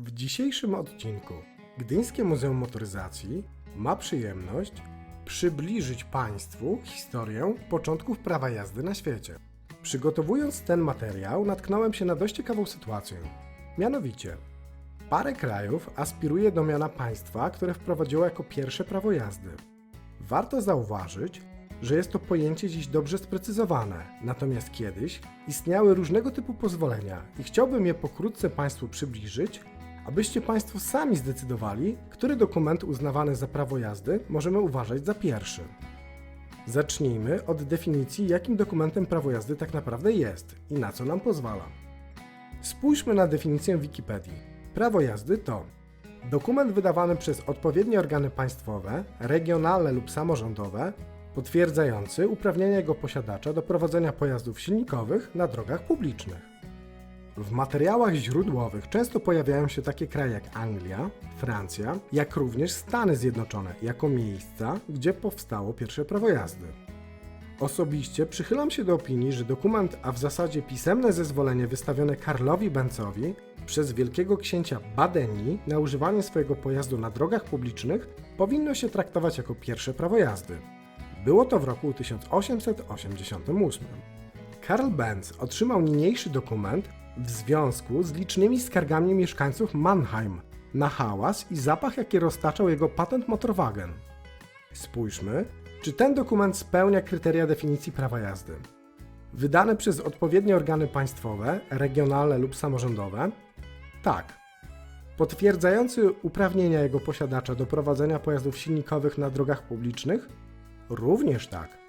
W dzisiejszym odcinku Gdyńskie Muzeum Motoryzacji ma przyjemność przybliżyć Państwu historię początków prawa jazdy na świecie. Przygotowując ten materiał, natknąłem się na dość ciekawą sytuację. Mianowicie, parę krajów aspiruje do miana państwa, które wprowadziło jako pierwsze prawo jazdy. Warto zauważyć, że jest to pojęcie dziś dobrze sprecyzowane, natomiast kiedyś istniały różnego typu pozwolenia i chciałbym je pokrótce Państwu przybliżyć, abyście Państwo sami zdecydowali, który dokument uznawany za prawo jazdy możemy uważać za pierwszy. Zacznijmy od definicji, jakim dokumentem prawo jazdy tak naprawdę jest i na co nam pozwala. Spójrzmy na definicję Wikipedii. Prawo jazdy to dokument wydawany przez odpowiednie organy państwowe, regionalne lub samorządowe, potwierdzający uprawnienia jego posiadacza do prowadzenia pojazdów silnikowych na drogach publicznych. W materiałach źródłowych często pojawiają się takie kraje jak Anglia, Francja, jak również Stany Zjednoczone jako miejsca, gdzie powstało pierwsze prawo jazdy. Osobiście przychylam się do opinii, że dokument, a w zasadzie pisemne zezwolenie wystawione Karlowi Bencowi przez wielkiego księcia Badenii na używanie swojego pojazdu na drogach publicznych powinno się traktować jako pierwsze prawo jazdy. Było to w roku 1888. Karl Benz otrzymał niniejszy dokument w związku z licznymi skargami mieszkańców Mannheim na hałas i zapach, jaki roztaczał jego patent Motorwagen. Spójrzmy, czy ten dokument spełnia kryteria definicji prawa jazdy. Wydane przez odpowiednie organy państwowe, regionalne lub samorządowe? Tak. Potwierdzający uprawnienia jego posiadacza do prowadzenia pojazdów silnikowych na drogach publicznych? Również tak.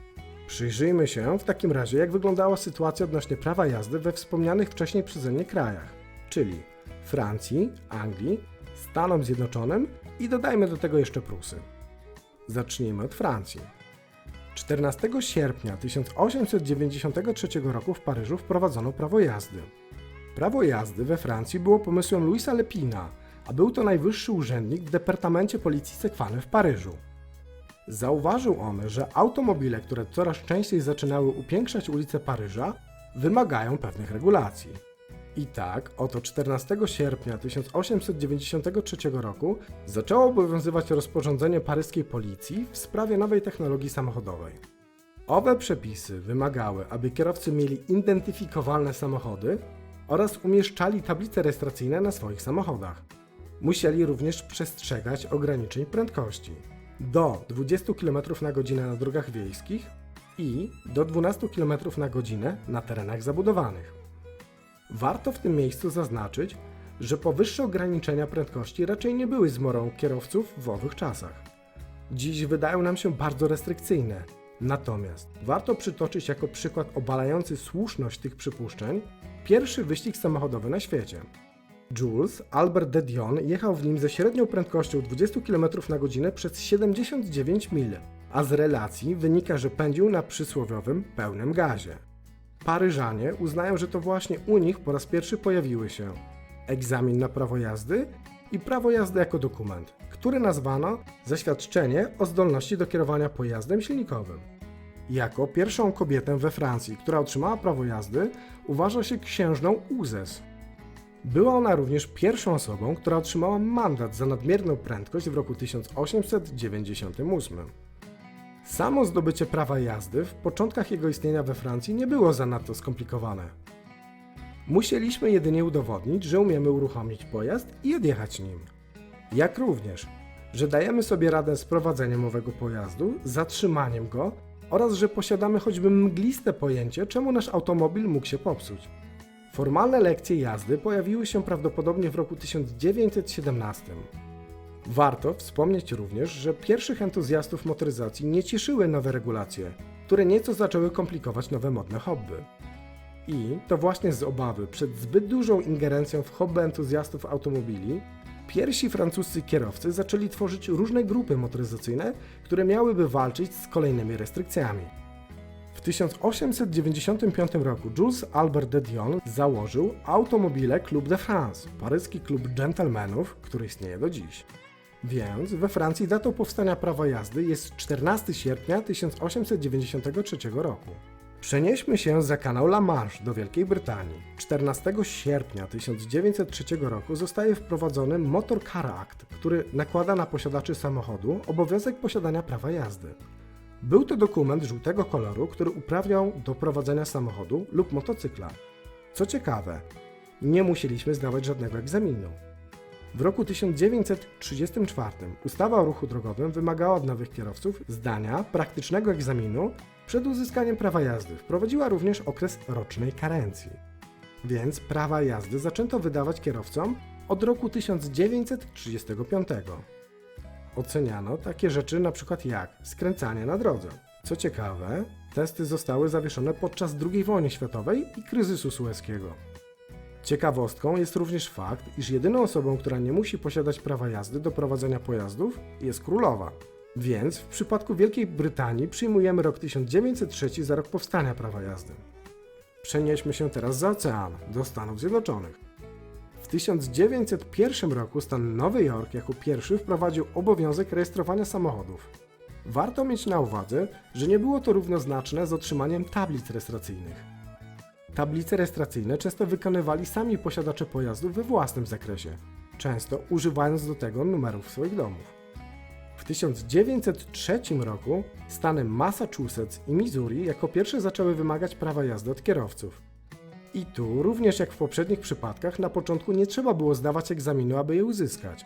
Przyjrzyjmy się w takim razie, jak wyglądała sytuacja odnośnie prawa jazdy we wspomnianych wcześniej przeze mnie krajach, czyli Francji, Anglii, Stanom Zjednoczonym i dodajmy do tego jeszcze Prusy. Zacznijmy od Francji. 14 sierpnia 1893 roku w Paryżu wprowadzono prawo jazdy. Prawo jazdy we Francji było pomysłem Louisa Lepina, a był to najwyższy urzędnik w Departamencie Policji Sekwany w Paryżu. Zauważył on, że automobile, które coraz częściej zaczynały upiększać ulice Paryża, wymagają pewnych regulacji. I tak, oto 14 sierpnia 1893 roku zaczęło obowiązywać rozporządzenie paryskiej policji w sprawie nowej technologii samochodowej. Owe przepisy wymagały, aby kierowcy mieli identyfikowalne samochody oraz umieszczali tablice rejestracyjne na swoich samochodach. Musieli również przestrzegać ograniczeń prędkości do 20 km na godzinę na drogach wiejskich i do 12 km na godzinę na terenach zabudowanych. Warto w tym miejscu zaznaczyć, że powyższe ograniczenia prędkości raczej nie były zmorą kierowców w owych czasach. Dziś wydają nam się bardzo restrykcyjne, natomiast warto przytoczyć jako przykład obalający słuszność tych przypuszczeń pierwszy wyścig samochodowy na świecie. Jules Albert de Dion jechał w nim ze średnią prędkością 20 km na godzinę przez 79 mil, a z relacji wynika, że pędził na przysłowiowym pełnym gazie. Paryżanie uznają, że to właśnie u nich po raz pierwszy pojawiły się egzamin na prawo jazdy i prawo jazdy jako dokument, który nazwano zaświadczenie o zdolności do kierowania pojazdem silnikowym. Jako pierwszą kobietę we Francji, która otrzymała prawo jazdy, uważa się księżną Uzes. Była ona również pierwszą osobą, która otrzymała mandat za nadmierną prędkość w roku 1898. Samo zdobycie prawa jazdy w początkach jego istnienia we Francji nie było zanadto skomplikowane. Musieliśmy jedynie udowodnić, że umiemy uruchomić pojazd i odjechać nim. Jak również, że dajemy sobie radę z prowadzeniem owego pojazdu, zatrzymaniem go oraz że posiadamy choćby mgliste pojęcie, czemu nasz automobil mógł się popsuć. Formalne lekcje jazdy pojawiły się prawdopodobnie w roku 1917. Warto wspomnieć również, że pierwszych entuzjastów motoryzacji nie cieszyły nowe regulacje, które nieco zaczęły komplikować nowe modne hobby. I to właśnie z obawy przed zbyt dużą ingerencją w hobby entuzjastów automobili, pierwsi francuscy kierowcy zaczęli tworzyć różne grupy motoryzacyjne, które miałyby walczyć z kolejnymi restrykcjami. W 1895 roku Jules Albert de Dion założył Automobile Club de France, paryski klub dżentelmenów, który istnieje do dziś. Więc we Francji datą powstania prawa jazdy jest 14 sierpnia 1893 roku. Przenieśmy się za kanał La Manche do Wielkiej Brytanii. 14 sierpnia 1903 roku zostaje wprowadzony Motor Car Act, który nakłada na posiadaczy samochodu obowiązek posiadania prawa jazdy. Był to dokument żółtego koloru, który uprawniał do prowadzenia samochodu lub motocykla. Co ciekawe, nie musieliśmy zdawać żadnego egzaminu. W roku 1934 ustawa o ruchu drogowym wymagała od nowych kierowców zdania praktycznego egzaminu przed uzyskaniem prawa jazdy. Wprowadziła również okres rocznej karencji. Więc prawa jazdy zaczęto wydawać kierowcom od roku 1935. Oceniano takie rzeczy np. jak skręcanie na drodze. Co ciekawe, testy zostały zawieszone podczas II wojny światowej i kryzysu sueskiego. Ciekawostką jest również fakt, iż jedyną osobą, która nie musi posiadać prawa jazdy do prowadzenia pojazdów jest królowa. Więc w przypadku Wielkiej Brytanii przyjmujemy rok 1903 za rok powstania prawa jazdy. Przenieśmy się teraz za ocean, do Stanów Zjednoczonych. W 1901 roku stan Nowy Jork jako pierwszy wprowadził obowiązek rejestrowania samochodów. Warto mieć na uwadze, że nie było to równoznaczne z otrzymaniem tablic rejestracyjnych. Tablice rejestracyjne często wykonywali sami posiadacze pojazdów we własnym zakresie, często używając do tego numerów swoich domów. W 1903 roku stany Massachusetts i Missouri jako pierwsze zaczęły wymagać prawa jazdy od kierowców. I tu, również jak w poprzednich przypadkach, na początku nie trzeba było zdawać egzaminu, aby je uzyskać.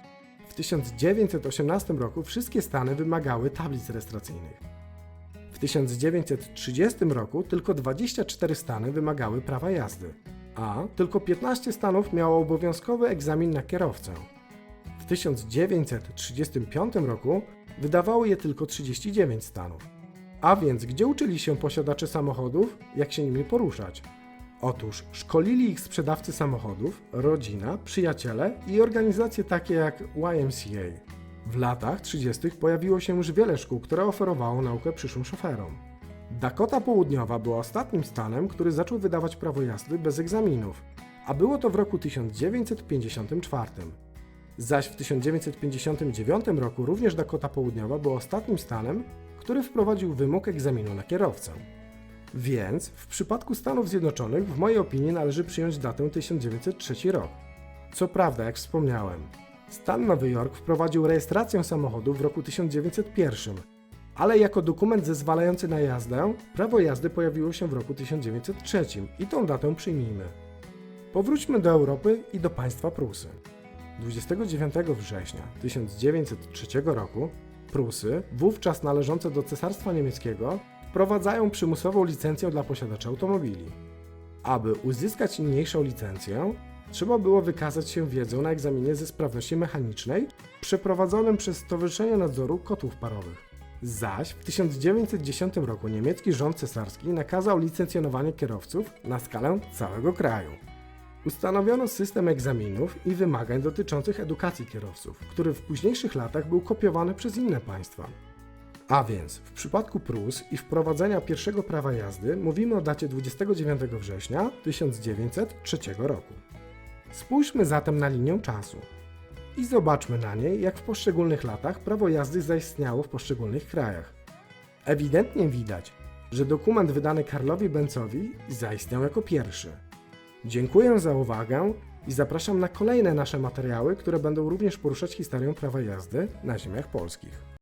W 1918 roku wszystkie stany wymagały tablic rejestracyjnych. W 1930 roku tylko 24 stany wymagały prawa jazdy, a tylko 15 stanów miało obowiązkowy egzamin na kierowcę. W 1935 roku wydawało je tylko 39 stanów. A więc gdzie uczyli się posiadacze samochodów, jak się nimi poruszać? Otóż szkolili ich sprzedawcy samochodów, rodzina, przyjaciele i organizacje takie jak YMCA. W latach 30. pojawiło się już wiele szkół, które oferowało naukę przyszłym szoferom. Dakota Południowa była ostatnim stanem, który zaczął wydawać prawo jazdy bez egzaminów, a było to w roku 1954. Zaś w 1959 roku również Dakota Południowa była ostatnim stanem, który wprowadził wymóg egzaminu na kierowcę. Więc w przypadku Stanów Zjednoczonych w mojej opinii należy przyjąć datę 1903 rok. Co prawda, jak wspomniałem, stan Nowy Jork wprowadził rejestrację samochodu w roku 1901, ale jako dokument zezwalający na jazdę, prawo jazdy pojawiło się w roku 1903 i tą datę przyjmijmy. Powróćmy do Europy i do państwa Prusy. 29 września 1903 roku Prusy, wówczas należące do Cesarstwa Niemieckiego, wprowadzają przymusową licencję dla posiadaczy automobili. Aby uzyskać niniejszą licencję, trzeba było wykazać się wiedzą na egzaminie ze sprawności mechanicznej przeprowadzonym przez Stowarzyszenie Nadzoru Kotłów Parowych. Zaś w 1910 roku niemiecki rząd cesarski nakazał licencjonowanie kierowców na skalę całego kraju. Ustanowiono system egzaminów i wymagań dotyczących edukacji kierowców, który w późniejszych latach był kopiowany przez inne państwa. A więc w przypadku Prus i wprowadzenia pierwszego prawa jazdy mówimy o dacie 29 września 1903 roku. Spójrzmy zatem na linię czasu i zobaczmy na niej, jak w poszczególnych latach prawo jazdy zaistniało w poszczególnych krajach. Ewidentnie widać, że dokument wydany Karlowi Bencowi zaistniał jako pierwszy. Dziękuję za uwagę i zapraszam na kolejne nasze materiały, które będą również poruszać historię prawa jazdy na ziemiach polskich.